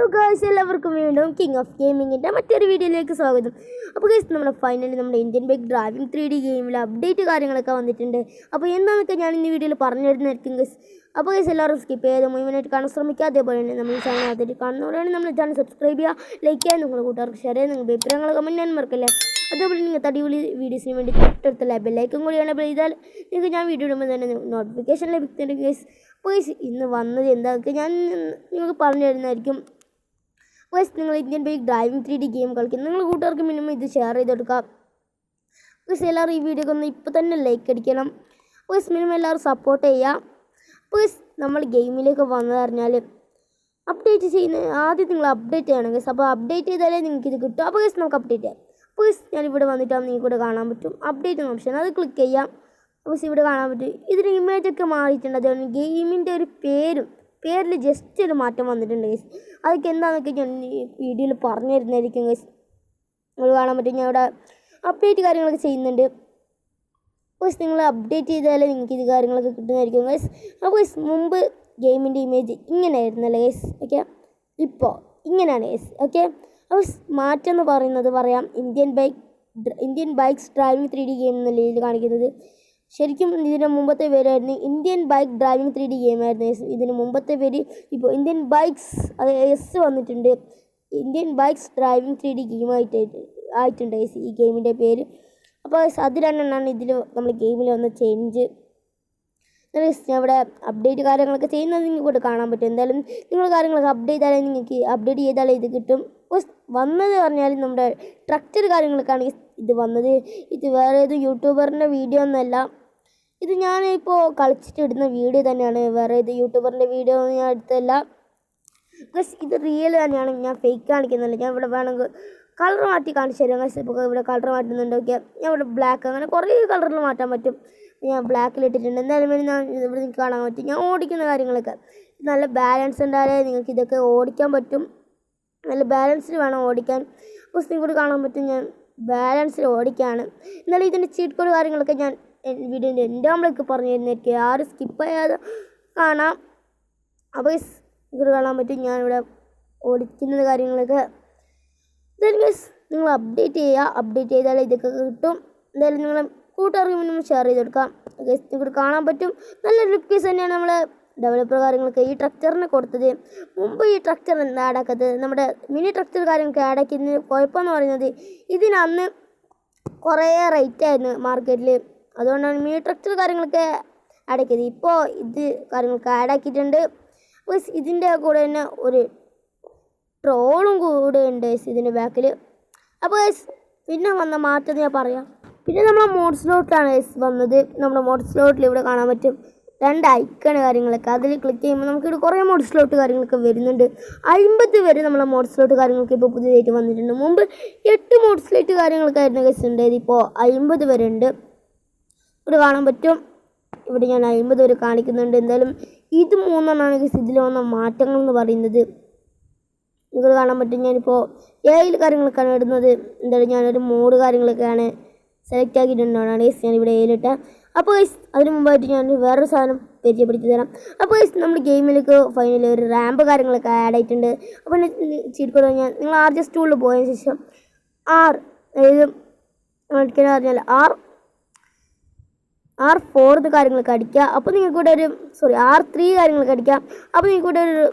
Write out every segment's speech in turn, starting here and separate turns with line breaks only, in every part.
Hello girls എല്ലാവർക്കും വീണ്ടും king of ഗെയിമിങ്ങിന്റെ മറ്റൊരു വീഡിയോയിലേക്ക് സ്വാഗതം. അപ്പോൾ ഗേൾസ് നമ്മുടെ ഫൈനലി നമ്മുടെ Indian bike driving three D ഗെയിമിൽ അപ്ഡേറ്റ് കാര്യങ്ങളൊക്കെ വന്നിട്ടുണ്ട്. അപ്പോൾ എന്താണെന്നൊക്കെ ഞാൻ ഇന്ന് വീഡിയോയിൽ പറഞ്ഞു തരുന്നതായിരിക്കും ഗേസ് അപ്പോൾ ഗേസ് എല്ലാവരും സ്കിപ്പ് ചെയ്ത് മുഴുവനായിട്ട് കാണാൻ ശ്രമിക്കുക. അതേപോലെ തന്നെ നമ്മൾ ചാനൽ ആദ്യമായിട്ട് കാണുന്നവരാണ് നമ്മൾ ചാനൽ സബ്സ്ക്രൈബ് ചെയ്യുക ലൈക്ക് ചെയ്യുക നിങ്ങളുടെ കൂട്ടുകാർക്ക് ഷെയർ ചെയ്യുക നിങ്ങളുടെ അഭിപ്രായങ്ങൾ കമന്റ് ചെയ്യാൻ മറക്കല്ലേ? അതേപോലെ നിങ്ങൾ തടിപൊളി വീഡിയോസിന് വേണ്ടി തൊട്ടടുത്ത ലൈക്കും കൂടി അപ്പോൾ ചെയ്താൽ നിങ്ങൾക്ക് ഞാൻ വീഡിയോ ഇടുമ്പോൾ തന്നെ നോട്ടിഫിക്കേഷൻ ലഭിക്കുന്നുണ്ട് ഗേസ് അപ്പോൾ ഇന്ന് വന്നത് എന്താ ഞാൻ നിങ്ങൾക്ക് പറഞ്ഞു തരുന്നതായിരിക്കും. ഗൈസ് നിങ്ങൾ Indian bike driving three D game കളിക്കും നിങ്ങൾ കൂട്ടുകാർക്ക് മിനിമം ഇത് ഷെയർ ചെയ്ത് കൊടുക്കാം. ഗൈസ് എല്ലാവരും ഈ വീഡിയോക്ക് ഒന്ന് ഇപ്പോൾ തന്നെ ലൈക്ക് അടിക്കണം. ഗൈസ് മിനിമം എല്ലാവരും സപ്പോർട്ട് ചെയ്യുക ഗൈസ് നമ്മൾ ഗെയിമിലേക്ക് വന്നു പറഞ്ഞാൽ അപ്ഡേറ്റ് ചെയ്യുന്ന ആദ്യം നിങ്ങൾ അപ്ഡേറ്റ് ചെയ്യണം. ഗൈസ് അപ്പോൾ അപ്ഡേറ്റ് ചെയ്താലേ നിങ്ങൾക്ക് ഇത് കിട്ടും. അപ്പോൾ ഗൈസ് നമുക്ക് അപ്ഡേറ്റ് ചെയ്യാം. അപ്പോൾ ഗൈസ് ഞാനിവിടെ വന്നിട്ടാണ് നിങ്ങൾക്ക് ഇവിടെ കാണാൻ പറ്റും. അപ്ഡേറ്റ് എന്ന ഓപ്ഷൻ അത് ക്ലിക്ക് ചെയ്യാം. അപ്പോൾ ഇവിടെ കാണാൻ പറ്റും. ഇതിന് ഇമേജൊക്കെ മാറിയിട്ടുണ്ട്. അതുകൊണ്ട് ഗെയിമിന്റെ ഒരു പേരും പേരിൽ ജസ്റ്റ് ഒരു മാറ്റം വന്നിട്ടുണ്ട് ഗൈസ് അതൊക്കെ എന്താണെന്നൊക്കെ ഞാൻ ഈ വീഡിയോയിൽ പറഞ്ഞു തരുന്നതായിരിക്കും ഗൈസ് നിങ്ങൾ കാണാൻ പറ്റും. ഞാൻ ഇവിടെ അപ്ഡേറ്റ് കാര്യങ്ങളൊക്കെ ചെയ്യുന്നുണ്ട്. ഗൈസ് നിങ്ങൾ അപ്ഡേറ്റ് ചെയ്താലേ നിങ്ങൾക്ക് ഇത് കാര്യങ്ങളൊക്കെ കിട്ടുന്നതായിരിക്കും ഗൈസ് അപ്പോൾ ഗൈസ് മുമ്പ് ഗെയിമിന്റെ ഇമേജ് ഇങ്ങനെ ഇങ്ങനെയായിരുന്നല്ലേ ഗൈസ് ഓക്കെ ഇപ്പോൾ ഇങ്ങനെയാണ് ഗൈസ് ഓക്കെ അപ്പോൾ മാറ്റം എന്ന് പറയുന്നത് പറയാം Indian bike Indian bikes driving three D game എന്നുള്ള രീതിയിൽ കാണിക്കുന്നത്. ശരിക്കും ഇതിന് മുമ്പത്തെ പേരായിരുന്നു Indian bike driving three D ഗെയിമായിരുന്നു ഇതിന് മുമ്പത്തെ പേര് ഇപ്പോൾ ഇന്ത്യൻ ബൈക്സ് അത് എസ് വന്നിട്ടുണ്ട്. Indian bikes driving three D ഗെയിമായിട്ട് ആയിട്ടുണ്ട് എസ് ഈ ഗെയിമിന്റെ പേര്. അപ്പോൾ അത് രണ്ടെണ്ണമാണ് ഇതിൽ നമ്മൾ ഗെയിമിൽ വന്ന ചേഞ്ച് ഇവിടെ അപ്ഡേറ്റ് കാര്യങ്ങളൊക്കെ ചെയ്യുന്നത് നിങ്ങൾക്ക് ഇവിടെ കാണാൻ പറ്റും. എന്തായാലും നിങ്ങൾ കാര്യങ്ങളൊക്കെ അപ്ഡേറ്റ് ചെയ്താലേ നിങ്ങൾക്ക് അപ്ഡേറ്റ് ചെയ്താലേ ഇത് കിട്ടും. വന്നത് പറഞ്ഞാൽ നമ്മുടെ സ്ട്രക്ചർ കാര്യങ്ങളൊക്കെയാണ് ഇത് വന്നത്. ഇത് വേറെ ഏത് യൂട്യൂബറിന്റെ വീഡിയോ ഒന്നല്ല ഇത് ഞാനിപ്പോൾ കളിച്ചിട്ട് ഇടുന്ന വീഡിയോ തന്നെയാണ്. വേറെ ഇത് യൂട്യൂബറിന്റെ വീഡിയോ ഞാൻ എടുത്തല്ല ഗസ് ഇത് റിയൽ തന്നെയാണ്. ഞാൻ ഫേക്ക് കാണിക്കുന്നില്ല. ഞാൻ ഇവിടെ വേണമെങ്കിൽ കളർ മാറ്റി കാണിച്ചു തരാം. ഗസ് ഇപ്പോൾ ഇവിടെ കളർ മാറ്റുന്നുണ്ട്. ഓക്കെ ഞാൻ ഇവിടെ ബ്ലാക്ക് അങ്ങനെ കുറേ കളറിൽ മാറ്റാൻ പറ്റും. ഞാൻ ബ്ലാക്കിൽ ഇട്ടിട്ടുണ്ട്. എന്തായാലും വേണ്ടി ഞാൻ ഇവിടെ നിങ്ങൾക്ക് കാണാൻ പറ്റും. ഞാൻ ഓടിക്കുന്ന കാര്യങ്ങളൊക്കെ. നല്ല ബാലൻസ് ഉണ്ടായാലേ നിങ്ങൾക്ക് ഇതൊക്കെ ഓടിക്കാൻ പറ്റും. നല്ല ബാലൻസിൽ വേണം ഓടിക്കാൻ. അപ്പോൾ നിങ്ങൾക്ക് കാണാൻ പറ്റും. ഞാൻ ബാലൻസിൽ ഓടിക്കുകയാണ് എന്നാലും ഇതിന്റെ ചീറ്റ് കോഡ് കാര്യങ്ങളൊക്കെ ഞാൻ വീഡിയോന്റെ എന്റെ നമ്മളൊക്കെ പറഞ്ഞു തരുന്നതായിരിക്കും ആരും സ്കിപ്പ് ചെയ്യാതെ കാണാം അപ്പോൾ ഇവിടെ കാണാൻ പറ്റും ഞാനിവിടെ ഓടിക്കുന്ന കാര്യങ്ങളൊക്കെ. എന്തായാലും ഗൈസ് നിങ്ങൾ അപ്ഡേറ്റ് ചെയ്യുക. അപ്ഡേറ്റ് ചെയ്താൽ ഇതൊക്കെ കിട്ടും. എന്തായാലും നിങ്ങൾ കൂട്ടുകാർക്ക് മുന്നിൽ ഷെയർ ചെയ്ത് കൊടുക്കാം. ഗൈസ് നിങ്ങൾക്ക് കാണാൻ പറ്റും. നല്ല റിക്വസ്റ്റ് തന്നെയാണ് നമ്മൾ ഡെവലപ്പർ കാര്യങ്ങളൊക്കെ ഈ ട്രക്ചറിന് കൊടുത്തത്. മുമ്പ് ഈ ട്രക്ചർ എന്താ ആടാക്കത് നമ്മുടെ മിനി ട്രക്ചർ കാര്യങ്ങൾക്ക് ആടാക്കിയതിന് കുഴപ്പമെന്ന് പറയുന്നത് ഇതിനന്ന് കുറേ റേറ്റ് ആയിരുന്നു മാർക്കറ്റിൽ അതുകൊണ്ടാണ് മീ ട്രക്ചർ കാര്യങ്ങളൊക്കെ അടയ്ക്കിയത് ഇപ്പോൾ ഇത് കാര്യങ്ങൾക്ക് ആഡാക്കിയിട്ടുണ്ട് പ്ലസ് ഇതിന്റെ കൂടെ തന്നെ ഒരു ട്രോളും കൂടെ ഉണ്ട് ഇതിന്റെ ബാക്കിൽ അപ്പോൾ പിന്നെ വന്ന മാറ്റം ഞാൻ പറയാം. പിന്നെ നമ്മൾ മോഡ് സ്ലോട്ടിലാണ് ഗൈസ് വന്നത്. നമ്മുടെ മോഡ് സ്ലോട്ടിൽ ഇവിടെ കാണാൻ പറ്റും രണ്ട് ഐക്കൺ കാര്യങ്ങളൊക്കെ. അതിൽ ക്ലിക്ക് ചെയ്യുമ്പോൾ നമുക്ക് നമുക്കിവിടെ കുറേ മോഡ് സ്ലോട്ട് കാര്യങ്ങളൊക്കെ വരുന്നുണ്ട്. അമ്പത് വരെ നമ്മളെ മോഡ് സ്ലോട്ട് കാര്യങ്ങളൊക്കെ ഇപ്പോൾ പുതിയതായിട്ട് വന്നിട്ടുണ്ട്. മുമ്പ് എട്ട് മോഡ് സ്ലോട്ട് കാര്യങ്ങളൊക്കെ ആയിരുന്നു കേസ് ഉണ്ടായത്. ഇപ്പോൾ അമ്പത് വരെ ഉണ്ട്. ഇവിടെ കാണാൻ പറ്റും. ഇവിടെ ഞാൻ അമ്പത് വരെ കാണിക്കുന്നുണ്ട്. എന്തായാലും ഇത് മൂന്നെണ്ണമാണ് ഗൈസ് ഇതിൽ വന്ന മാറ്റങ്ങൾ എന്ന് പറയുന്നത്. നിങ്ങൾ കാണാൻ പറ്റും. ഞാനിപ്പോൾ ഏഴിൽ കാര്യങ്ങളൊക്കെയാണ് ഇടുന്നത്. എന്തായാലും ഞാനൊരു മോഡ് കാര്യങ്ങളൊക്കെയാണ് സെലക്ട് ആക്കിയിട്ടുണ്ടാണ് ഗൈസ് ഞാനിവിടെ ഏലിട്ട അപ്പോൾ ഗൈസ് അതിന് മുമ്പായിട്ട് ഞാൻ വേറൊരു സാധനം പരിചയപ്പെടുത്തി തരാം. അപ്പോൾ ഗൈസ് നമ്മൾ ഗെയിമിലേക്ക് ഫൈനലി ഒരു റാമ്പ് കാര്യങ്ങളൊക്കെ ആഡ് ആയിട്ടുണ്ട്. അപ്പോൾ ചീറ്റ് കോഡ് ഞാൻ നിങ്ങൾ ആർ ജസ്റ്റ് ടൂളിൽ പോയതിന് ശേഷം ആർ അതായത് പറഞ്ഞാൽ ആർ ആർ ഫോർ ഇത് കാര്യങ്ങളൊക്കെ അടിക്കുക. അപ്പോൾ നിങ്ങൾക്ക് ഇവിടെ ഒരു സോറി ആർ ത്രീ കാര്യങ്ങളൊക്കെ അടിക്കുക. അപ്പോൾ നിങ്ങൾക്ക് ഇവിടെ ഒരു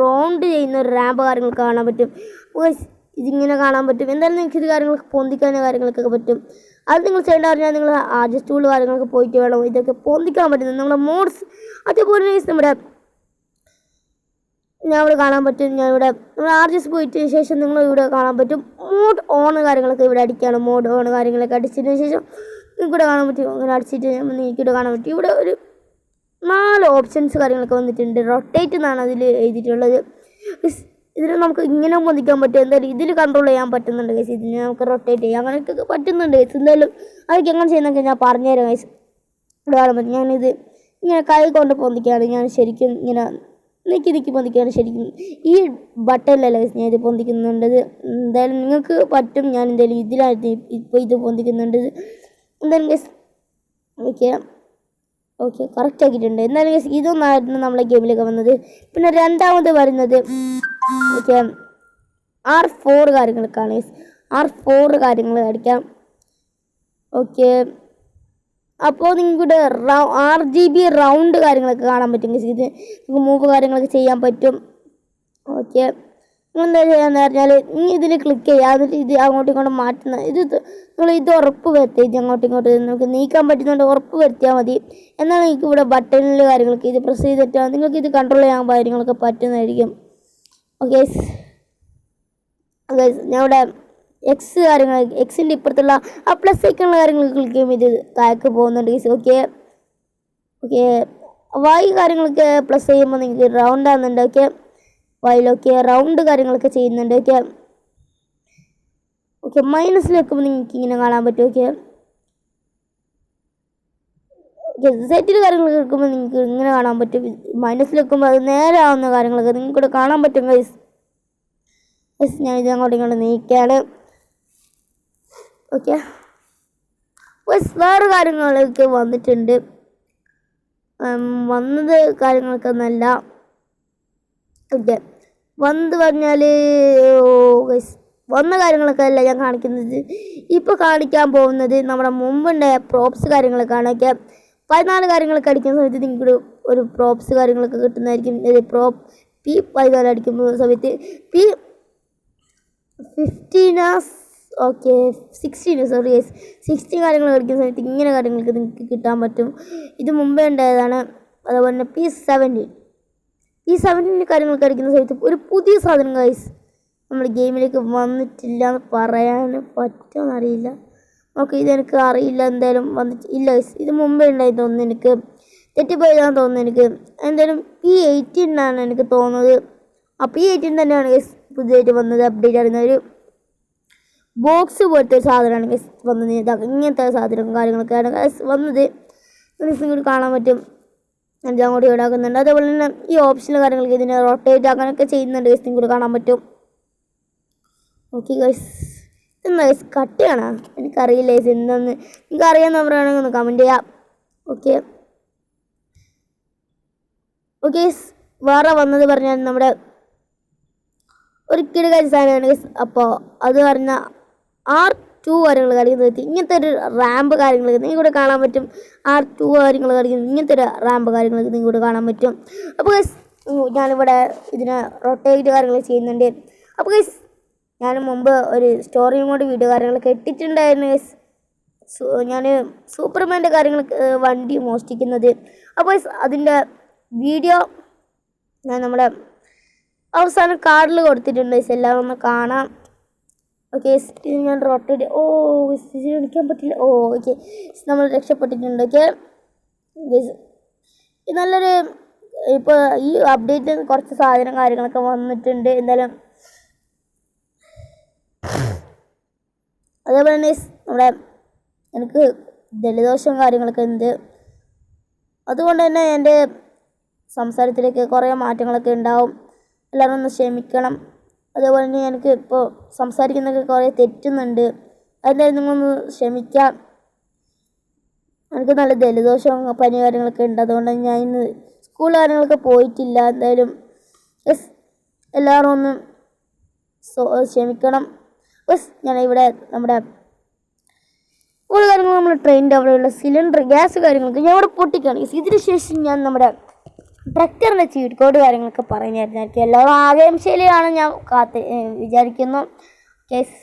റൗണ്ട് ചെയ്യുന്ന ഒരു റാമ്പ് കാര്യങ്ങളൊക്കെ കാണാൻ പറ്റും. ഇതിങ്ങനെ കാണാൻ പറ്റും. എന്തായാലും നിങ്ങൾക്ക് ഇത് കാര്യങ്ങളൊക്കെ പൊന്തിക്കാൻ കാര്യങ്ങളൊക്കെ പറ്റും. അത് നിങ്ങൾ ചെയ്യേണ്ട പറഞ്ഞാൽ നിങ്ങൾ ആദ്യ സ്റ്റൂൾ കാര്യങ്ങളൊക്കെ പോയിട്ട് വേണം ഇതൊക്കെ പൊന്തിക്കാൻ പറ്റുന്നത്. നമ്മുടെ മോഡ്സ് അതേപോലെ നമ്മുടെ ഞാൻ ഇവിടെ കാണാൻ പറ്റും. ഞാൻ ഇവിടെ നമ്മൾ ആർ ജി എസ് പോയിട്ട് ശേഷം നിങ്ങൾ ഇവിടെ കാണാൻ പറ്റും. മോഡ് ഓൺ കാര്യങ്ങളൊക്കെ ഇവിടെ അടിക്കുകയാണ് മോഡ് ഓൺ കാര്യങ്ങളൊക്കെ അടിച്ചതിന് ശേഷം നിങ്ങൾക്കിവിടെ കാണാൻ പറ്റും. അങ്ങനെ അടിച്ചിട്ട് നിങ്ങൾക്ക് ഇവിടെ കാണാൻ പറ്റും. ഇവിടെ ഒരു നാല് ഓപ്ഷൻസ് കാര്യങ്ങളൊക്കെ വന്നിട്ടുണ്ട്. റൊട്ടേറ്റ് എന്നാണ് അതിൽ എഴുതിയിട്ടുള്ളത്. ഇതിൽ നമുക്ക് ഇങ്ങനെ പൊന്തിക്കാൻ പറ്റും. എന്തായാലും ഇതിൽ കൺട്രോൾ ചെയ്യാൻ പറ്റുന്നുണ്ട് ഗൈസ് ഇതിന് നമുക്ക് റൊട്ടേറ്റ് ചെയ്യാം. അങ്ങനെയൊക്കെ പറ്റുന്നുണ്ട് ഗൈസ് എന്തായാലും അതൊക്കെ എങ്ങനെ ചെയ്യുന്നൊക്കെ ഞാൻ പറഞ്ഞുതരാം ഗൈസ് ഇവിടെ കാണാൻ പറ്റും. ഞാനിത് ഇങ്ങനെ കൈ കൊണ്ട് പൊന്തിക്കുകയാണ്. ഞാൻ ശരിക്കും ഇങ്ങനെ നിൽക്കി നിൽക്കി പൊന്തിക്കുകയാണ് ശരിക്കും ഈ ബട്ടണിലല്ല ഞാൻ ഇത് പൊന്തിക്കുന്നുണ്ട്. എന്തായാലും നിങ്ങൾക്ക് പറ്റും. ഞാൻ എന്തായാലും ഇതിലായിരുന്നു ഇപ്പോൾ ഇത് പൊന്തിക്കുന്നുണ്ട്. എന്തായാലും ഗസ് ഓക്കെ ഓക്കെ കറക്റ്റ് ആക്കിയിട്ടുണ്ട്. എന്നാലും ഗസ് ഇതൊന്നായിരുന്നു നമ്മളെ ഗെയിമിലൊക്കെ വന്നത്. പിന്നെ രണ്ടാമത് വരുന്നത് ഓക്കെ ആർ ഫോർ കാര്യങ്ങൾക്കാണ് ആർ ഫോർ കാര്യങ്ങൾ അടിക്കാം ഓക്കെ അപ്പോൾ നിങ്ങളുടെ ആർ ജി ബി റൗണ്ട് കാര്യങ്ങളൊക്കെ കാണാൻ പറ്റും. ഇത് നിങ്ങൾക്ക് മൂവ് കാര്യങ്ങളൊക്കെ ചെയ്യാൻ പറ്റും. ഓക്കെ. എന്താ ചെയ്യാന്ന് പറഞ്ഞാൽ നീ ഇതിൽ ക്ലിക്ക് ചെയ്യുക. എന്നിട്ട് ഇത് അങ്ങോട്ടും ഇങ്ങോട്ടും മാറ്റുന്ന ഇത് നിങ്ങൾ ഇത് ഉറപ്പ് വരുത്തുക. ഇത് അങ്ങോട്ടും ഇങ്ങോട്ടും നമുക്ക് നീക്കാൻ പറ്റുന്നുണ്ട് ഉറപ്പ് വരുത്തിയാൽ മതി. എന്നാൽ നിങ്ങൾക്ക് ഇവിടെ ബട്ടണിൽ കാര്യങ്ങളൊക്കെ ഇത് പ്രസ് ചെയ്തിട്ട് നിങ്ങൾക്ക് ഇത് കൺട്രോൾ ചെയ്യാൻ കാര്യങ്ങളൊക്കെ പറ്റുന്നതായിരിക്കും. ഓക്കെ ഞാൻ ഇവിടെ എക്സ് കാര്യങ്ങൾ എക്സിന്റെ ഇപ്പുറത്തുള്ള ആ പ്ലസ് ഐക്കണുള്ള കാര്യങ്ങൾ ക്ലിക്ക് ചെയ്യുമ്പോൾ ഇത് താഴേക്ക് പോകുന്നുണ്ട് ഗൈസ് ഓക്കെ ഓക്കെ വൈ കാര്യങ്ങളൊക്കെ പ്ലസ് ചെയ്യുമ്പോൾ നിങ്ങൾക്ക് റൗണ്ട് ആകുന്നുണ്ട് ഓക്കെ വൈലൊക്കെ റൗണ്ട് കാര്യങ്ങളൊക്കെ ചെയ്യുന്നുണ്ട് ഓക്കെ ഓക്കെ മൈനസിൽ വെക്കുമ്പോൾ നിങ്ങൾക്ക് ഇങ്ങനെ കാണാൻ പറ്റും ഓക്കെ സെറ്റിൽ കാര്യങ്ങളൊക്കെ വെക്കുമ്പോൾ നിങ്ങൾക്ക് ഇങ്ങനെ കാണാൻ പറ്റും. മൈനസിൽ വെക്കുമ്പോൾ അത് നേരെ ആവുന്ന കാര്യങ്ങളൊക്കെ നിങ്ങൾക്കിവിടെ കാണാൻ പറ്റും ഗൈസ് ഗൈസ് ഞാൻ ഇത് അങ്ങോട്ട് ഇങ്ങോട്ട് നീക്കുകയാണ് ഓക്കെ വേറെ കാര്യങ്ങളൊക്കെ വന്നിട്ടുണ്ട്. വന്നത് കാര്യങ്ങളൊക്കെ നല്ല ഓക്കെ വന്നത് പറഞ്ഞാൽ ഗൈസ് വന്ന കാര്യങ്ങളൊക്കെ അല്ല ഞാൻ കാണിക്കുന്നത്. ഇപ്പോൾ കാണിക്കാൻ പോകുന്നത് നമ്മുടെ മുമ്പുണ്ടായ പ്രോപ്സ് കാര്യങ്ങളൊക്കെയാണ്. ഒക്കെ പതിനാല് കാര്യങ്ങളൊക്കെ അടിക്കുന്ന സമയത്ത് നിങ്ങൾക്ക് ഒരു പ്രോപ്സ് കാര്യങ്ങളൊക്കെ കിട്ടുന്നതായിരിക്കും. ഇത് പ്രോപ്പ് പി പതിനാല് അടിക്കുന്ന സമയത്ത് P ഫിഫ്റ്റീനാസ് okay sixteen sorry yes sixteen കാര്യങ്ങൾ കളിക്കുന്ന സമയത്ത് ഇങ്ങനെ കാര്യങ്ങൾക്ക് നിങ്ങൾക്ക് കിട്ടാൻ പറ്റും. ഇത് മുമ്പേ ഉണ്ടായതാണ് അതുപോലെ തന്നെ പി സെവന്റീൻ ഈ സെവന്റീൻ കാര്യങ്ങൾ കളിക്കുന്ന സമയത്ത് ഒരു പുതിയ സാധനം ഗൈസ് നമ്മൾ ഗെയിമിലേക്ക് വന്നിട്ടില്ല എന്ന് പറയാൻ പറ്റുമെന്നറിയില്ല ഓക്കെ ഇതെനിക്ക് അറിയില്ല എന്തായാലും വന്നിട്ട് ഇല്ല ഗൈസ് ഇത് മുമ്പേ ഉണ്ടായി തോന്നുന്നു എനിക്ക്. തെറ്റിപ്പോയതാണെന്ന് തോന്നുന്നു എനിക്ക്. എന്തായാലും പി എയ്റ്റീനാണ് എനിക്ക് തോന്നുന്നത്. ആ പി എയ്റ്റീൻ തന്നെയാണ് ഗൈസ് പുതിയതായിട്ട് വന്നത് അപ്ഡേറ്റ് ആയിരുന്ന ഒരു ബോക്സ് പോലത്തെ സാധനമാണ് ഗൈസ് വന്നത് ഇങ്ങനത്തെ സാധനവും കാര്യങ്ങളൊക്കെയാണ് ഗൈസ് വന്നത് ഗൈസ് ഇങ്ങോട്ട് കാണാൻ പറ്റും. ഞാൻ അങ്ങോട്ട് ഈടാക്കുന്നുണ്ട് അതേപോലെ തന്നെ ഈ ഓപ്ഷനും കാര്യങ്ങളൊക്കെ ഇതിനെ റൊട്ടേറ്റ് ആക്കാനൊക്കെ ചെയ്യുന്നുണ്ട് ഗൈസ് നിങ്ങൾക്ക് കാണാൻ പറ്റും. ഓക്കെ ഗൈസ് എന്താ ഗൈസ് കട്ടിയാണോ. എനിക്കറിയില്ല ഗൈസ് എന്താന്ന്. നിങ്ങൾക്ക് അറിയാമെന്ന് പറയുകയാണെങ്കിൽ ഒന്ന് കമന്റ് ചെയ്യാം. ഓക്കെ ഓക്കെ വേറെ വന്നത് പറഞ്ഞാൽ നമ്മുടെ ഒരു കിടുകാരി സാധനമാണ് അപ്പോൾ അത് പറഞ്ഞ ആർ ടു കാര്യങ്ങൾ കളിക്കുന്നത് ഇങ്ങനത്തെ ഒരു റാമ്പ് കാര്യങ്ങൾ നിങ്ങൾക്ക് ഇവിടെ കാണാൻ പറ്റും. ആർ ടു കാര്യങ്ങൾ കളിക്കുന്നത് ഇങ്ങനത്തെ ഒരു റാമ്പ് കാര്യങ്ങൾ നിങ്ങൾക്ക് ഇവിടെ കാണാൻ പറ്റും. അപ്പോൾ ഞാനിവിടെ ഇതിന് റൊട്ടേറ്റ് കാര്യങ്ങൾ ചെയ്യുന്നുണ്ട്. അപ്പോൾ ഞാൻ മുമ്പ് ഒരു സ്റ്റോറി മോഡ് വീഡിയോ കാര്യങ്ങളൊക്കെ ഇട്ടിട്ടുണ്ടായിരുന്നു ഞാൻ സൂപ്പർമാന്റെ കാര്യങ്ങൾ വണ്ടി മോഷ്ടിക്കുന്നത്. അപ്പോൾ അതിന്റെ വീഡിയോ ഞാൻ നമ്മുടെ അവസാനം കാർഡിൽ കൊടുത്തിട്ടുണ്ട് എല്ലാം ഒന്ന് കാണാം. ഓക്കെ ഞാൻ റൊട്ടേറ്റ് ഓ ഇത് കാണിക്കാൻ പറ്റില്ല. ഓ ഓക്കെ നമ്മൾ രക്ഷപ്പെട്ടിട്ടുണ്ട് ഓക്കെ നല്ലൊരു ഇപ്പോൾ ഈ അപ്ഡേറ്റിൽ കുറച്ച് സാധനം കാര്യങ്ങളൊക്കെ വന്നിട്ടുണ്ട്. എന്തായാലും അതേപോലെ തന്നെ നമ്മുടെ എനിക്ക് ജലദോഷവും കാര്യങ്ങളൊക്കെ ഉണ്ട്. അതുകൊണ്ട് തന്നെ എന്റെ സംസാരത്തിലേക്ക് കുറേ മാറ്റങ്ങളൊക്കെ ഉണ്ടാവും. എല്ലാവരും ഒന്ന് ക്ഷമിക്കണം. അതേപോലെ തന്നെ എനിക്ക് ഇപ്പോൾ സംസാരിക്കുന്നൊക്കെ കുറേ തെറ്റുന്നുണ്ട്. അതെന്തായാലും നിങ്ങളൊന്ന് ക്ഷമിക്കാം. എനിക്ക് നല്ല ജലദോഷവും പനി കാര്യങ്ങളൊക്കെ ഉണ്ട്. അതുകൊണ്ട് ഞാൻ ഇന്ന് സ്കൂൾ കാര്യങ്ങളൊക്കെ പോയിട്ടില്ല. എന്തായാലും യെസ് എല്ലാവരും ഒന്ന് സോ ക്ഷമിക്കണം. യെസ് ഞാൻ ഇവിടെ നമ്മുടെ സ്കൂൾ കാര്യങ്ങൾ നമ്മൾ ട്രെയിനിന്റെ അവിടെയുള്ള സിലിണ്ടർ ഗ്യാസ് കാര്യങ്ങളൊക്കെ ഞാൻ അവിടെ പൊട്ടിക്കാണ് ഇതിനുശേഷം ഇതിന് ശേഷം ഞാൻ നമ്മുടെ ട്രക്ടറിന്റെ ചീറ്റ് കോഡ് കാര്യങ്ങളൊക്കെ പറഞ്ഞായിരുന്നായിരിക്കും എല്ലാവരും ആകാംക്ഷയിലാണ് ഞാൻ കാത്ത് വിചാരിക്കുന്നു. കേസ്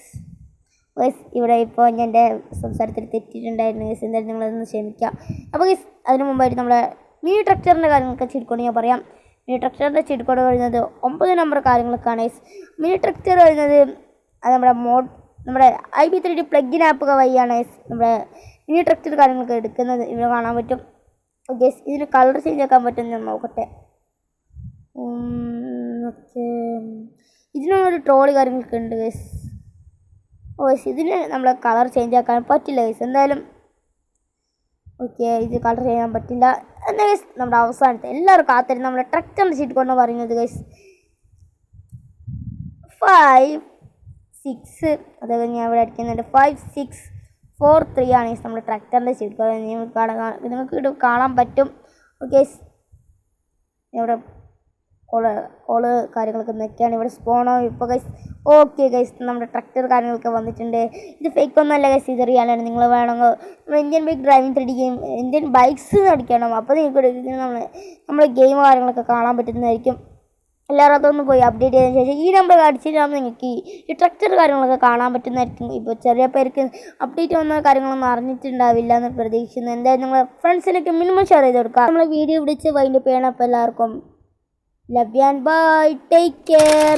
ഗൈസ് ഇവിടെ ഇപ്പോൾ ഞാൻ എന്റെ സംസാരത്തിൽ തെറ്റിയിട്ടുണ്ടായിരുന്നു. ഗൈസ് എന്തായാലും നിങ്ങളതൊന്ന് ക്ഷമിക്കാം. അപ്പോൾ ഗൈസ് അതിന് മുമ്പായിട്ട് നമ്മുടെ മിനി ട്രക്ടറിന്റെ കാര്യങ്ങളൊക്കെ കോഡ് ഞാൻ പറയാം. മിനി ട്രക്ടറിന്റെ കോഡ് വരുന്നത് ഒമ്പത് നമ്പർ കാര്യങ്ങളൊക്കെയാണ് ഗൈസ് മിനി ട്രക്ടർ വരുന്നത് അത് നമ്മുടെ മോഡ് നമ്മുടെ I B three D plugin app വഴിയാണ് നമ്മുടെ മിനി ട്രക്ടർ കാര്യങ്ങളൊക്കെ എടുക്കുന്നത്. ഇവിടെ കാണാൻ പറ്റും. ഓക്കെ ഇതിന് കളർ ചേഞ്ച് ആക്കാൻ പറ്റുന്ന നോക്കട്ടെ. ഓക്കെ ഇതിനൊരു ട്രോളി കാര്യങ്ങളൊക്കെ ഉണ്ട് ഗൈസ് ഓ ഗസ് ഇതിന് നമ്മൾ കളർ ചേഞ്ച് ആക്കാൻ പറ്റില്ല ഗൈസ് എന്തായാലും ഓക്കെ ഇത് കളർ ചെയ്യാൻ പറ്റില്ല. എന്താ ഗൈസ് നമ്മുടെ അവസാനത്തെ എല്ലാവരും കാത്തിരുന്ന് നമ്മുടെ ട്രക്ടറിന്റെ സീറ്റ് കൊണ്ട് പറയുന്നത് ഗൈസ് ഫൈവ് സിക്സ് അതേപോലെ ഞാൻ ഇവിടെ അടിക്കുന്നുണ്ട്. ഫൈവ് സിക്സ് ഫോർ ത്രീ ആണ് ഗൈസ് നമ്മുടെ ട്രാക്ടറിന്റെ സീറ്റ് കോഡ് നിങ്ങൾക്ക് ഇത് കാണാൻ പറ്റും. ഓക്കെ ഇവിടെ കോൾ കോൾ കാര്യങ്ങളൊക്കെ നിൽക്കുകയാണ് ഇവിടെ സ്പോണോ ഇപ്പോൾ ഗൈസ് ഓക്കെ ഗൈസ് നമ്മുടെ ട്രാക്ടർ കാര്യങ്ങളൊക്കെ വന്നിട്ടുണ്ട്. ഇത് ഫേക്ക് ഒന്നല്ല ഗൈസ് ഇത് റിയാലാണ് നിങ്ങൾ വേണമെങ്കിൽ നമ്മൾ Indian bike driving three game Indian bikes അടിക്കണം. അപ്പോൾ നിങ്ങൾക്ക് നമ്മൾ നമ്മൾ ഗെയിം കാര്യങ്ങളൊക്കെ കാണാൻ പറ്റുന്നതായിരിക്കും. എല്ലാവരും അതൊന്ന് പോയി അപ്ഡേറ്റ് ചെയ്തതിന് ശേഷം ഈ നമ്പർ അടിച്ചിട്ടാകുമ്പോൾ നിങ്ങൾക്ക് ഈ സ്ട്രക്ചർ കാര്യങ്ങളൊക്കെ കാണാൻ പറ്റുന്നതായിരിക്കും. ഇപ്പോൾ ചെറിയ പേർക്ക് അപ്ഡേറ്റ് വന്ന കാര്യങ്ങളൊന്നും അറിഞ്ഞിട്ടുണ്ടാവില്ല എന്ന് പ്രതീക്ഷിക്കുന്നു. എന്തായാലും നിങ്ങൾ ഫ്രണ്ട്സിനൊക്കെ മിനിമം ഷെയർ ചെയ്ത് കൊടുക്കുക നമ്മൾ വീഡിയോ പിടിച്ച് വൈൻഡപ്പ് ചെയ്യണം. അപ്പോൾ എല്ലാവർക്കും love and bye take care